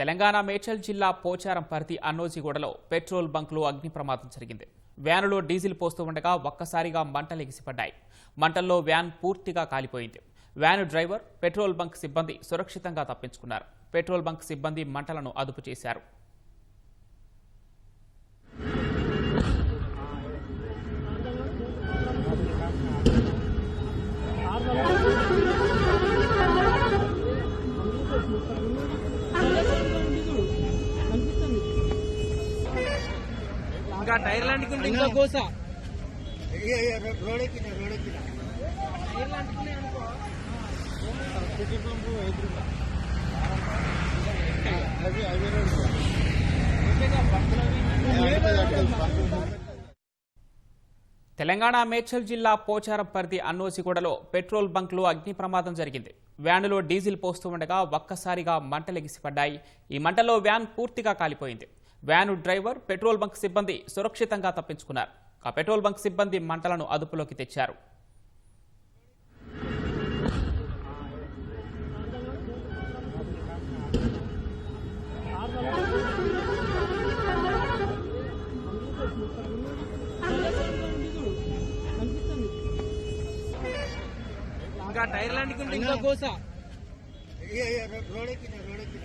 తెలంగాణ మేడ్చల్ జిల్లా పోచారం పరిధి అన్నోజిగూడలో పెట్రోల్ బంక్లో అగ్ని ప్రమాదం జరిగింది. వ్యానులో డీజిల్ పోస్తూ ఉండగా ఒక్కసారిగా మంటలు ఎగిసిపడ్డాయి. మంటల్లో వ్యాన్ పూర్తిగా కాలిపోయింది. వ్యాను డ్రైవర్ పెట్రోల్ బంక్ సిబ్బంది సురక్షితంగా తప్పించుకున్నారు. పెట్రోల్ బంక్ సిబ్బంది మంటలను అదుపు చేశారు. ఇంకా కోస? తెలంగాణ మేడ్చల్ జిల్లా పోచారం పరిధి అన్నోసిగూడలో పెట్రోల్ బంక్లో అగ్ని ప్రమాదం జరిగింది. వ్యానులో డీజిల్ పోస్తూ ఉండగా ఒక్కసారిగా మంటలెగిసిపడ్డాయి. ఈ మంటలో వ్యాన్ పూర్తిగా కాలిపోయింది. వ్యాను డ్రైవర్ పెట్రోల్ బంక్ సిబ్బంది సురక్షితంగా తప్పించుకున్నారు. ఆ పెట్రోల్ బంక్ సిబ్బంది మంటలను అదుపులోకి తెచ్చారు. ఇంకా కోస? రోడ్ ఎక్కిన రోడ్ ఎక్కిన.